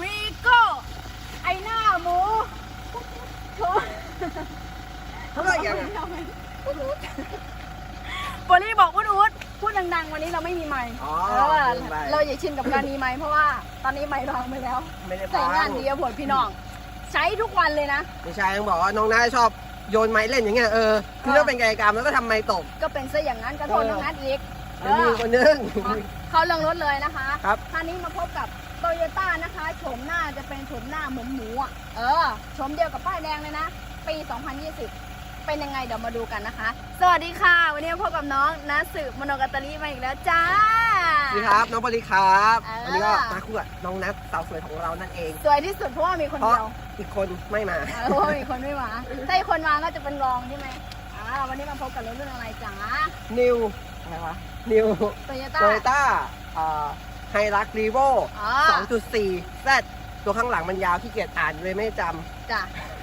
วีโก้ไอหน้าหมูโถเท่าไหร่ยังอะโบลี่บอกอุดอุดพูดดังๆ วันนี้เราไม่มีไมค์อ๋อเออลืมไป เราอย่าชินกับการมีไมค์เพราะว่าตอนนี้ไมค์รองไปแล้ว ไม่ได้ใส่ฟังานดีอะผลพี่น้อง ใช้ทุกวันเลยนะ ไม่ใช่ต้องบอกว่าน้องน้าชอบโยนไม้เล่นอย่างเงี้ยเออคือเออถ้าเป็นกายกรรมแล้วก็ทำไม้ตกก็เป็นซะอย่างนั้นก็โทษเออน้องนัทอีกมันมีคนนึง เขาเรื่องรถเลยนะคะครับคันนี้มาพบกับ โตโยต้านะคะโฉมหน้าจะเป็นโฉมหน้าเหมือนหมูอะเออโฉมเดียวกับป้ายแดงเลยนะ ปี 2020 เป็นยังไงเดี๋ยวมาดูกันนะคะ สวัสดีค่ะ วันนี้มาพบกับน้องนัทสืบมโนกัตตาลีมาอีกแล้วจ้า สวัสดีครับ น้องบริครับเอออัอันนี้ก็มาคู่กับน้องนัทสาวสวยของเรานั่นเอง สวยที่สุดเพราะว่ามีคนเพราะเดียวอีกคนไม่มา เออเพราะว่ามีคนไม่มาถ้าอีกคนมาก็จะเป็นรองใช่ไหมอ่าวันนี้มาพบกับรถรุ่นอะไรจ้านิวอะไรวะนิวโตโยโตต้า โยต้า ไฮรักรีโวอ๋อ 2.4 Z ตัวข้างหลังมันยาวที่เกียจอ่านเลยไม่จจ้ะ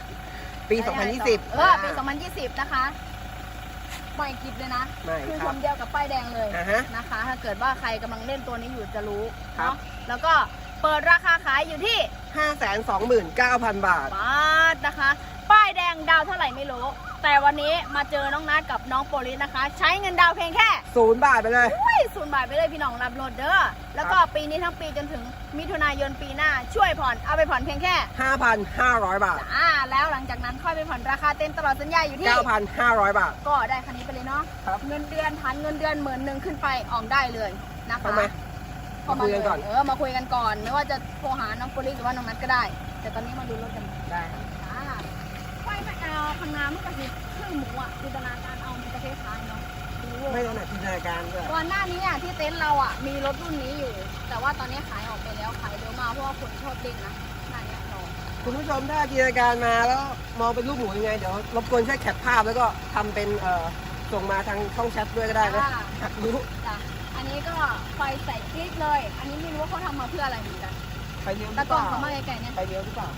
ำปี 2020 เออปี 2020 นะคะใหม่กิฟเลยนะ ไม่คือคชรับมเดียวกับป้ายแดงเลยอ่าฮะ นะคะ ถ้าเกิดว่าใครกำลังเล่นตัวนี้อยู่จะรู้ครับ เนาะแล้วก็เปิดราคาขายอยู่ที่529,000 บาท บาทนะคะป้ายแดงดาวเท่าไหร่ไม่รู้ แต่วันนี้มาเจอน้องนัดกับน้องโปลิสนะคะ ใช้เงินดาวเพียงแค่ศูนย์บาทไปเลย อุ้ยศูนย์บาทไปเลยพี่น้องรับรถเด้อ แล้วก็ปีนี้ทั้งปีจนถึงมิถุนายนปีหน้าช่วยผ่อนเอาไปผ่อนเพียงแค่5,500 บาท อ่าแล้วหลังจากนั้นค่อยไปผ่อนราคาเต็มตลอดสัญญาอยู่ที่ 9,500 บาท ก็ได้คันนี้ไปเลยเนาะครับ เงินเดือนพันเงินเดือนหมื่นหนึ่งขึ้นไปออกได้เลยนะคะ ทำไมเข้ามาคุยกันก่อน เออ มาคุยกันก่อน ไม่ว่าจะโทรหาน้องโปลิสหรือว่าน้องนัทก็ได้ แต่ตอนนี้มาดูรถกัน ได้ ครับอ่าไฟไม่เอาข้างหน้ามันก็คือเครื่องหมูอะจินตนาการเอามันจะคล้ายๆเนาะดูไม่ต้องหนักจินตนาการด้วยก่อนหน้านี้อะที่เต็นท์เราอะมีรถรุ่นนี้อยู่ แต่ว่าตอนนี้ขายออกไปแล้วขายเร็วมากเพราะว่าคนชอบเล่นนะหน้าเนี้ยเราคุณผู้ชมถ้าจินตนาการมาแล้วมองเป็นรูปหมูยังไงเดี๋ยวรบกวนช่วยแคปภาพแล้วก็ทำเป็นเอ่อส่งมาทางช่องแชทด้วยก็ได้นะอ่าอยากรู้จ้ะอันนี้ก็ไฟใส่คลิกเลย อันนี้ไม่รู้ว่าเขาทำมาเพื่ออะไรเหมือนกันไปเลี้ยวหตะรือกเปล้องล่าเขามาไกลๆเนี่ยไปเลี้ยวหรือเปล่า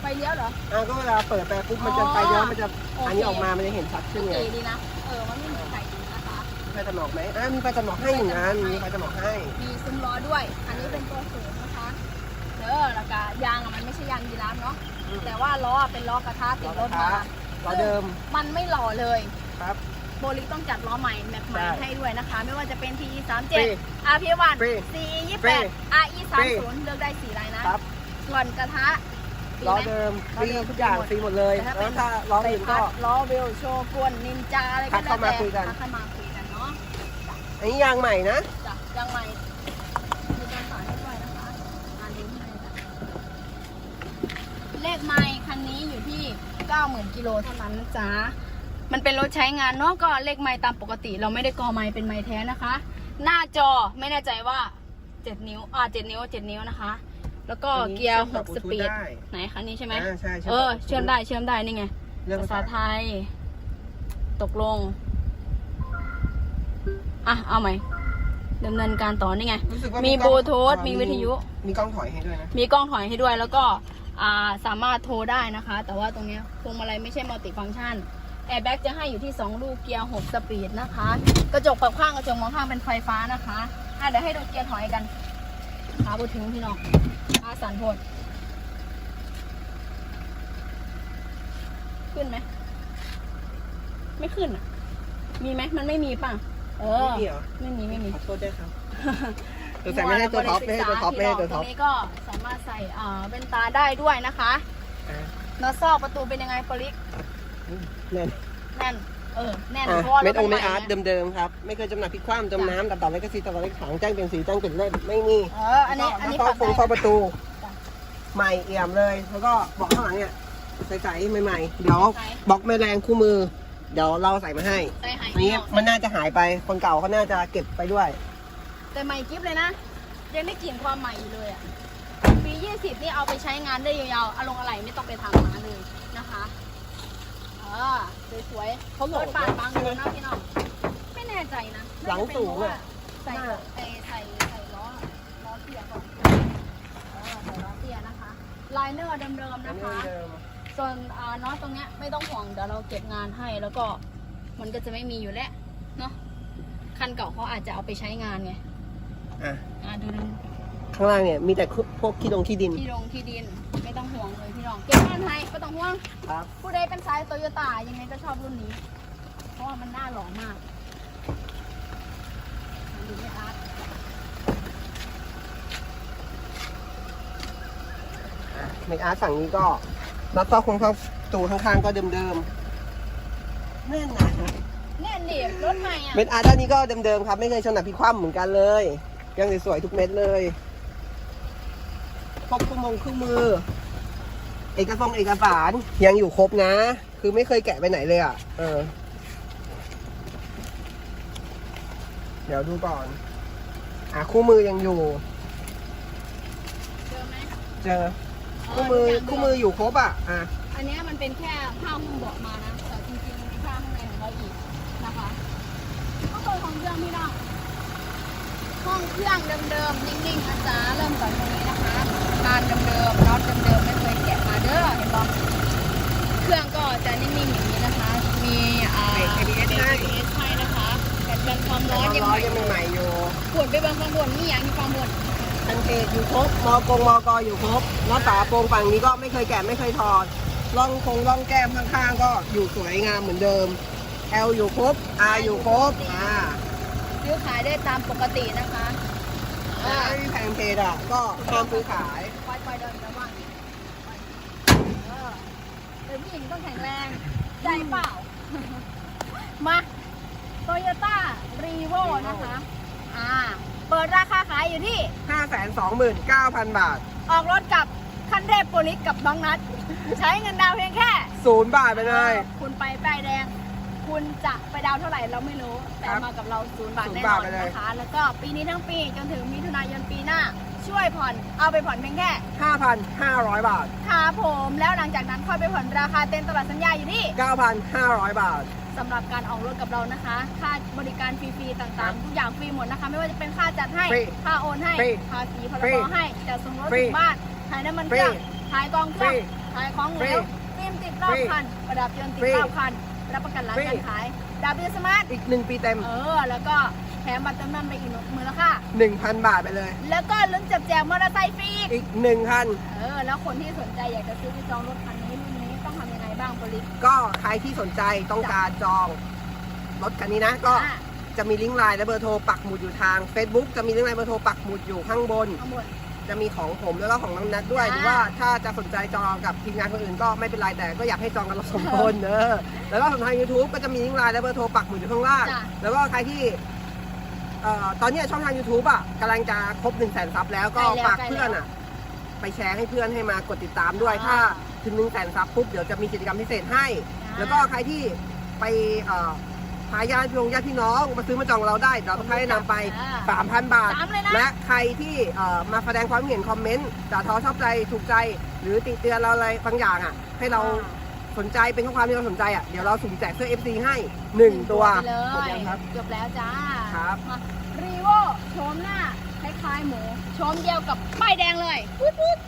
ไฟเลี้ยวเหรอ อ่าก็เวลาเปิดไปปุ๊บมันจะอ๋อไปเลี้ยวมันจะโอเคอันนี้ออกมา มันจะเห็นชัดขึ้นโอไงเคดีนะ เออ มันไม่เหมือนไข่ดีนะคะ มีไฟจำหนอกไหมอ่ามีไฟจำหนอกให้หนึ่งอันมีไฟจำหนอกให้ มีซุ้มล้อด้วย อันนี้เป็นตัวสูงนะคะเด้อแล้วก็ยางอะมันไม่ใช่ยางยีราฟเนาะ อืม แต่ว่าล้ออะเป็นล้อกระทะติดรถมาล้อเดิมมันไม่หล่อเลย ครับ โบลิต้องจัดล้อใหม่แม็กใหม่ใช่ให้ด้วยนะคะ ไม่ว่าจะเป็น TE 3ฟรี7 RP1 ฟรี CE ฟรี 28 RE ฟรี30เลือกได้สี่ลายนะครับ ส่วนกระทะ ล้อไหมเดิมฟรีล้อเดิมทุกอย่างฟฟรีรีหหมมดดเลยแต่ถ้าเป็แล้นวถ้าล้อใส่อื่นพัก็ดล้อเวลโชกวนนินจาอะไรก็ทักแล้วเข้ามาแต่คุยกันทักเข้ามาคุยกันเนาะอันนี้ยางใหม่นะจ้ะยังใหม่มีการสอนให้ด้วยนะคะอ่านดูให้จ้ะเลขไมล์คันนี้อยู่ที่90,000กิโลเท่านั้นนะจ๊ะมันเป็นรถใช้งานเนาะก็เลขไมล์ตามปกติ เราไม่ได้กอไมล์เป็นไมล์แท้นะคะ หน้าจอไม่แน่ใจว่า7นิ้วอ่า7นิ้ว7นิ้วนะคะ แล้วก็อันนี้เกียร์เชื่อมต่อ6สปีด Bluetooth ได้ไหนคะนี่ใช่ไหมอ่าใช่ใช่เออเชื่อมได้เชื่อมได้นี่ไงเรื่องภาษาไทย ตกลง อะ เอาใหม่ดำเนินการต่อนี่ไงรู้สึกว่ามีกล้อง Bluetooth อ่ามีวิทยุ มีกล้องถอยให้ด้วยนะ มีกล้องถอยให้ด้วยแล้วก็อ่าสามารถโทรได้นะคะ แต่ว่าตรงเนี้ยพวงมาลัยไม่ใช่มัลติฟังก์ชันแอร์แบ็กจะให้อยู่ที่ 2 ลูกเกียร์ 6 สปีดนะคะ กระจกปรับข้างกระจกมองข้างเป็นไฟฟ้านะคะ อะเดี๋ยวให้ดูเกียร์ถอยกัน ขาบูถึงพี่น้องอาสันโพดขึ้นไหม ไม่ขึ้นอะ มีไหมมันไม่มีป่ะ เออ ไม่มีเหรอไม่มีไม่มีขอโทษด้วยครับตัวใส่ไม่ให้ตัวท็อปไม่ให้ตัวท็อปไม่ให้ตัวท็อปตรงนี้ก็สามารถใส่อ่าแว่นตาได้ด้วยนะคะอะเนื้อซอกประตูเป็นยังไงปลิกแน่นแน่น เออแน่นอะเพราะว่าเม็ดองค์รเม็ถดอาร์ตใหม่ไงเดิมๆครับ ไม่เคยจำหน่ายพลิกคว่ำจมน้ำดับดับเล็กกระซีดับดับเล็กถังแจ้งเป็นสีแจ้งเป็นเล่มไม่มีเอออันนี้อันนี้แล้วปก็รับฟงฟอได้ประตู จ้ะใหม่เอี่ยมเลย แล้วก็เบอกข้างหลังเนี่ยใสๆใหม่ๆเดี๋ยวบล็อกแม่แรงคู่มือ เดี๋ยวเราใส่มาให้ใส่หายอันนี้มันน่าจะหายไปคนเก่าเขาน่าจะเก็บไปด้วย แต่ใหม่กิฟเลยนะยังได้กลิ่นความใหม่อยู่เลยอะปี 20 นี่เอาไปใช้งานได้ยาวๆเอาลงอะไรไม่ต้องไปทำมาเลยนะคะ เออสวยๆเขาบอกรถปาดบางอยู่นะพี่น้องไม่แน่ใจนะหลังสูงอะใส่ใส่ใส่ใส่ล้อล้อเทียก่อนเออใส่ล้อเทียนะคะไลเนอร์เดิมๆอันนะนี้คะเดิมส่วนอ่าน็อตตรงเนี้ยไม่ต้องห่วงเดี๋ยวเราเก็บงานให้แล้วก็มันก็จะไม่มีอยู่แล้วเนาะคันเก่าเขาอาจจะเอาไปใช้งานไงอะอ่าดูดู ข้างล่างเนี่ยมีแต่พวกขี้ดงขี้ดิน ที่ลงที่ดินไม่ต้องห่วงเลยพี่น้องเก็บบ้านไทยไม่ต้องห่วงครับ ผู้ใดเป็นสายโตโยต้ายังไงก็ชอบรุ่นนี้ เพราะว่ามันน่าหล่อมากดูไม่อาร์ตเมกอาร์ตฝั่งนี้ก็น็อตซอกคงเข้าตูข้างๆก็เดิมๆแน่นนะแน่นดิรถใหม่อะ เม็ดอาร์ตด้านนี้ก็เดิมๆครับ ไม่เคยชนหนักพิคว่ำเหมือนกันเลย ยังสวยๆทุกเม็ดเลย พวกเครื่องมงเครื่องมือ เอกสารเอกสารยังอยู่ครบนะ คือไม่เคยแกะไปไหนเลยอะ เออ เดี๋ยวดูก่อน อะคู่มือยังอยู่ เจอไหมเจอ คู่มือคู่มืออยู่ครบอะ อะ อันเนี้ยมันเป็นแค่ผ้าหุ้มเบาะมานะแต่จริงๆมันมีผ้าข้างในของเราอีกนะคะก็ตัวของเครื่องพี่น้องห้องเครื่องเดิมๆนิ่งๆนะจ๊ะเริ่มจากตรงนี้นะคะงานเดิมๆน็อตเดิมๆไม่เคยแกะมาเด้อเห็นปะเครื่องก็จะนิ่งๆอย่างนี้นะคะ มีอ่าเบรก ABS ให้ ABS ให้นะคะกันกันความร้อนยังร้อใหยม่ยังใหม่ๆอยู่ปวดไปบางข้างบนนี่อย่างที่ความบนคันเทศอยู่ครบมอกงมอกออยู่ครบหน้าตาโปรงฝั่งนี้ก็ไม่เคยแกะไม่เคยถอดร่องคงร่องแก้มข้างๆ ก็อยู่สวยงามเหมือนเดิม L อยู่ครบ R อยู่ครบอ่าซื้อขายได้ตามปกตินะคะแต่อ่าถ้าไม่มีแพงเพจอะก็ห้ามซื้อขายปล่ อยปล่อยเดินระวังเออเป็นผู้หญิงต้องแข็งแรงใจเปล่า มาโตโยต้ารีโวนะคะ อ่า เปิดราคาขายอยู่ที่ 529,000 บาท ออกรถกับคันเทพโปลิสกับน้องนัดใช้เงินดาวน์เพียงแค่ศูนย์บาทไปเลยคุณไปป้ายแดง คุณจะไปดาวน์เท่าไหร่เราไม่รู้ แต่ครับมากับเราศูนย์บาทศูนย์แน่นอนบาทไปเลย นะคะ แล้วก็ปีนี้ทั้งปีจนถึงมิถุนายนปีหน้า ช่วยผ่อนเอาไปผ่อนเพียงแค่5,500 บาทค่ะผมแล้วหลังจากนั้นค่อยไปผ่อนราคาเต็มตลอดสัญญาอยู่ที่9,500 บาท สำหรับการออกรถกับเรานะคะ ค่าบริการฟรีๆครัต่างบๆทุกอย่างฟรีหมดนะคะ ไม่ว่าจะเป็นค่าจัดให้ ฟรีค่าโอนให้ ฟรีภาษีพรฟรีบให้จัดส่งรถฟรีถึงบ้านขายน้ำมันเครื่องฟรีขายกองเครื่องฟรีขายของเหลฟรีวฟิล์มติดรอบฟรีคัน ประดับยนต์ติฟดรีรอบคัน รับประกันร้านฟรี การขายดาวเบียสมาร์ท อีก 1 ปีเต็ม เออ แล้วก็ แถมบัตรเติมน้ำไปอีกมูลค่า1,000 บาทไปเลย แล้วก็ลุ้นจับแจกมอเตอร์ไซค์ฟรีอีกอีก 1 คัน เออ แล้วคนที่สนใจอยากจะซื้อไปจองรถคันนี้รุ่นนี้ต้องทำยังไงบ้างโปรลิสก็ใครที่สนใจต้องการจองรถคันนี้นะ ก็อะ จะมีลิงก์ไลน์และเบอร์โทรปักหมุดอยู่ทาง Facebook จะมีลิงก์ไลน์เบอร์โทรปักหมุดอยู่ข้างบนข้างบนจะมีของผมแล้วก็ของน้องนัทด้วยอ่าหรือว่าถ้าจะสนใจจองกับทีมงานคนอื่นก็ไม่เป็นไรแต่ก็อยากให้จองกันเราสองคนเออแล้วก็ทาง YouTube ก็จะมีลิงก์ไลน์และเบอร์โทรปักหมุดอยู่ข้างล่าง จ้ะ แล้วก็ใครที่ เอ่อตอนเนี้ยช่องทาง YouTube อะกำลังจะครบ1นึ่งแสนซับแล้วก็ใกล้แล้วฝากใกล้เพื่อนแล้วอะ ไปแชร์ให้เพื่อนให้มากดติดตามด้วย อ่า ถ้าถึง1นึ่งแสนซับปุ๊บเดี๋ยวจะมีกิจกรรมพิเศษให้ แล้วก็ใครที่ไปเอ่อพาญาติพี่น้องญาติพี่น้องมาซื้อมาจองเราได้เราต้องให้นำไป อ่า 3,000 บาท สามเลยนะ และใครที่เอ่อมาแสดงความเห็นคอมเมนต์ด่าทอชอบใจถูกใจ หรือติเตือนเราอะไรบางอย่างอะให้เรา สนใจเป็นข้อความที่เราสนใจอะเดี๋ยวเราสุ่มแจกเสื้อ FC ให้1ตัวไปเลหมดยยังครับ จบแล้วจ้าครับ รีโวโฉมหน้าคล้ายๆหมูโฉมเดียวกับป้ายแดงเลยปุ๊ดปุ๊ด